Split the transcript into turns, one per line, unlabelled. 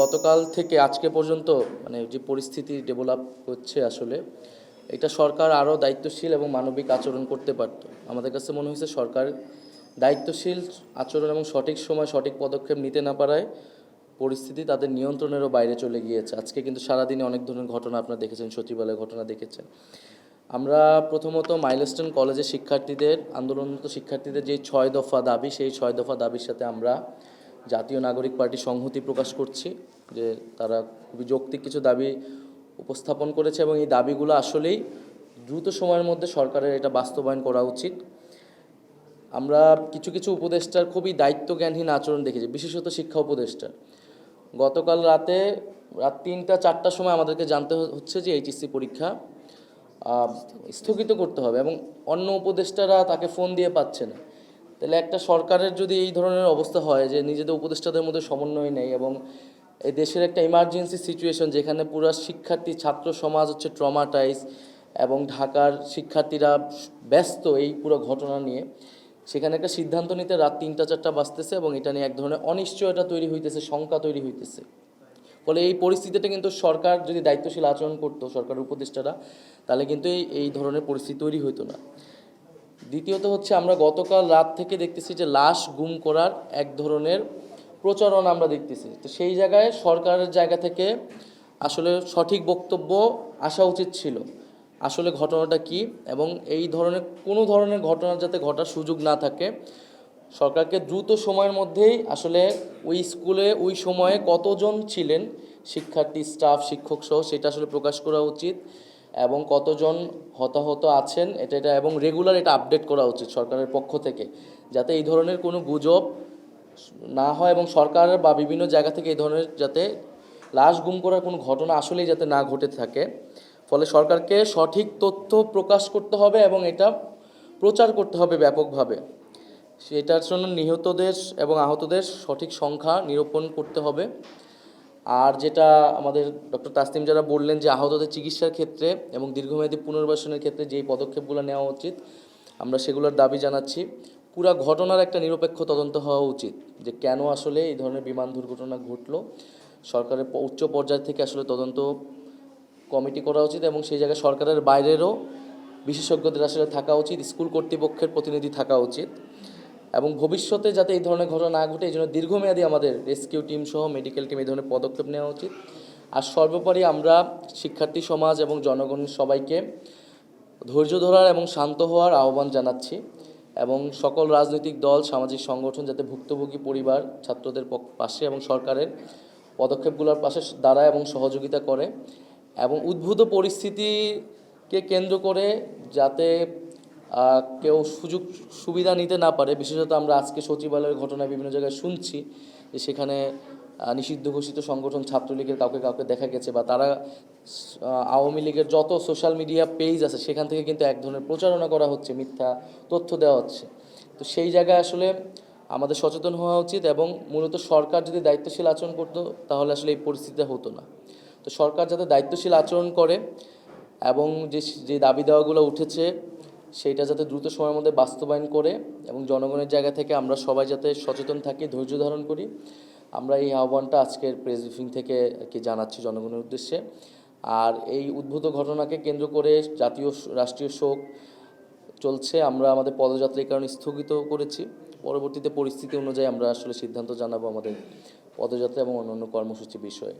গতকাল থেকে আজকে পর্যন্ত মানে যে পরিস্থিতি ডেভেলপ হচ্ছে আসলে, এটা সরকার আরও দায়িত্বশীল এবং মানবিক আচরণ করতে পারত। আমাদের কাছে মনে হয়েছে সরকার দায়িত্বশীল আচরণ এবং সঠিক সময় সঠিক পদক্ষেপ নিতে না পারায় পরিস্থিতি তাদের নিয়ন্ত্রণেরও বাইরে চলে গিয়েছে। আজকে কিন্তু সারাদিনে অনেক ধরনের ঘটনা আপনারা দেখেছেন, সচিবালয়ের ঘটনা দেখেছেন। আমরা প্রথমত মাইলস্টোন কলেজের শিক্ষার্থীদের, আন্দোলনরত শিক্ষার্থীদের যে ছয় দফা দাবি, সেই ছয় দফা দাবির সাথে আমরা জাতীয় নাগরিক পার্টি সংহতি প্রকাশ করছি যে তারা খুবই যৌক্তিক কিছু দাবি উপস্থাপন করেছে এবং এই দাবিগুলো আসলেই দ্রুত সময়ের মধ্যে সরকারের এটা বাস্তবায়ন করা উচিত। আমরা কিছু কিছু উপদেষ্টার খুবই দায়িত্বজ্ঞানহীন আচরণ দেখেছি, বিশেষত শিক্ষা উপদেষ্টার গতকাল রাতে, রাত তিনটা চারটার সময় আমাদেরকে জানতে হচ্ছে যে এইচএসসি পরীক্ষা স্থগিত করতে হবে এবং অন্য উপদেষ্টারা তাকে ফোন দিয়ে পাচ্ছে না। তাহলে একটা সরকারের যদি এই ধরনের অবস্থা হয় যে নিজেদের উপদেষ্টাদের মধ্যে সমন্বয় নেই এবং এই দেশের একটা ইমার্জেন্সি সিচুয়েশন যেখানে পুরো শিক্ষার্থী, ছাত্র সমাজ হচ্ছে ট্রমাটাইজ এবং ঢাকার শিক্ষার্থীরা ব্যস্ত এই পুরো ঘটনা নিয়ে, সেখানে একটা সিদ্ধান্ত নিতে রাত তিনটা, চারটা বাজতেছে এবং এটা নিয়ে এক ধরনের অনিশ্চয়তা তৈরি হইতেছে, শঙ্কা তৈরি হইতেছে। ফলে এই পরিস্থিতিটা কিন্তু সরকার যদি দায়িত্বশীল আচরণ করতো সরকারের উপদেষ্টারা, তাহলে কিন্তু এই এই ধরনের পরিস্থিতি তৈরি হইতো না। দ্বিতীয়ত হচ্ছে আমরা গতকাল রাত থেকে দেখতেছি যে লাশ গুম করার এক ধরনের প্রচারণা আমরা দেখতেছি। তো সেই জায়গায় সরকারের জায়গা থেকে আসলে সঠিক বক্তব্য আসা উচিত ছিল। আসলে ঘটনাটা কি এবং এই ধরনের কোনো ধরনের ঘটনা যাতে ঘটার সুযোগ না থাকে, সরকারকে দ্রুত সময়ের মধ্যেই আসলে ওই স্কুলে ওই সময়ে কতজন ছিলেন, শিক্ষার্থী, স্টাফ শিক্ষক সহ সেটা আসলে প্রকাশ করা উচিত। এবং কতজন হতাহত আছেন, এটা এটা এবং রেগুলার এটা আপডেট করা উচিত সরকারের পক্ষ থেকে, যাতে এই ধরনের কোনো গুজব না হয় এবং সরকার বা বিভিন্ন জায়গা থেকে এই ধরনের যাতে লাশ গুম করার কোনো ঘটনা আসলেই যাতে না ঘটে থাকে। ফলে সরকারকে সঠিক তথ্য প্রকাশ করতে হবে এবং এটা প্রচার করতে হবে ব্যাপকভাবে। সেটার জন্য নিহতদের এবং আহতদের সঠিক সংখ্যা নিরূপণ করতে হবে। আর যেটা আমাদের ডক্টর তাসনিম যারা বললেন যে আহতদের চিকিৎসার ক্ষেত্রে এবং দীর্ঘমেয়াদী পুনর্বাসনের ক্ষেত্রে যেই পদক্ষেপগুলো নেওয়া উচিত, আমরা সেগুলোর দাবি জানাচ্ছি। পুরা ঘটনার একটা নিরপেক্ষ তদন্ত হওয়া উচিত যে কেন আসলে এই ধরনের বিমান দুর্ঘটনা ঘটলো। সরকারের উচ্চ পর্যায় থেকে আসলে তদন্ত কমিটি করা উচিত এবং সেই জায়গায় সরকারের বাইরেরও বিশেষজ্ঞদের আসলে থাকা উচিত, স্কুল কর্তৃপক্ষের প্রতিনিধি থাকা উচিত। এবং ভবিষ্যতে যাতে এই ধরনের ঘটনা না ঘটে, এই জন্য দীর্ঘমেয়াদী আমাদের রেস্কিউ টিম সহ মেডিকেল টিম এই ধরনের পদক্ষেপ নেওয়া উচিত। আর সর্বোপরি আমরা শিক্ষার্থী সমাজ এবং জনগণ সবাইকে ধৈর্য ধরার এবং শান্ত হওয়ার আহ্বান জানাচ্ছি এবং সকল রাজনৈতিক দল, সামাজিক সংগঠন যাতে ভুক্তভোগী পরিবার, ছাত্রদের পাশে এবং সরকারের পদক্ষেপগুলোর পাশে দাঁড়ায় এবং সহযোগিতা করে এবং উদ্ভূত পরিস্থিতিকে কেন্দ্র করে যাতে কেউ সুযোগ সুবিধা নিতে না পারে, বিশেষত আমরা আজকে সচিবালয়ের ঘটনায় বিভিন্ন জায়গায় শুনছি যে সেখানে নিষিদ্ধ ঘোষিত সংগঠন ছাত্রলীগের কাউকে কাউকে দেখা গেছে বা তারা আওয়ামী লীগের যত সোশ্যাল মিডিয়া পেজ আছে সেখান থেকে কিন্তু এক ধরনের প্রচারণা করা হচ্ছে, মিথ্যা তথ্য দেওয়া হচ্ছে। তো সেই জায়গায় আসলে আমাদের সচেতন হওয়া উচিত এবং মূলত সরকার যদি দায়িত্বশীল আচরণ করতো, তাহলে আসলে এই পরিস্থিতি হতো না। তো সরকার যাতে দায়িত্বশীল আচরণ করে এবং যে যে দাবি দেওয়াগুলো উঠেছে সেইটা যাতে দ্রুত সময়ের মধ্যে বাস্তবায়ন করে এবং জনগণের জায়গা থেকে আমরা সবাই যাতে সচেতন থাকি, ধৈর্য ধারণ করি। আমরা এই আহ্বানটা আজকের প্রেস ব্রিফিং থেকে কি জানাচ্ছি জনগণের উদ্দেশ্যে। আর এই উদ্ভূত ঘটনাকে কেন্দ্র করে জাতীয় রাষ্ট্রীয় শোক চলছে, আমরা আমাদের পদযাত্রা এই কারণে স্থগিত করেছি। পরবর্তীতে পরিস্থিতি অনুযায়ী আমরা আসলে সিদ্ধান্ত জানাব আমাদের পদযাত্রা এবং অন্যান্য কর্মসূচি বিষয়ে।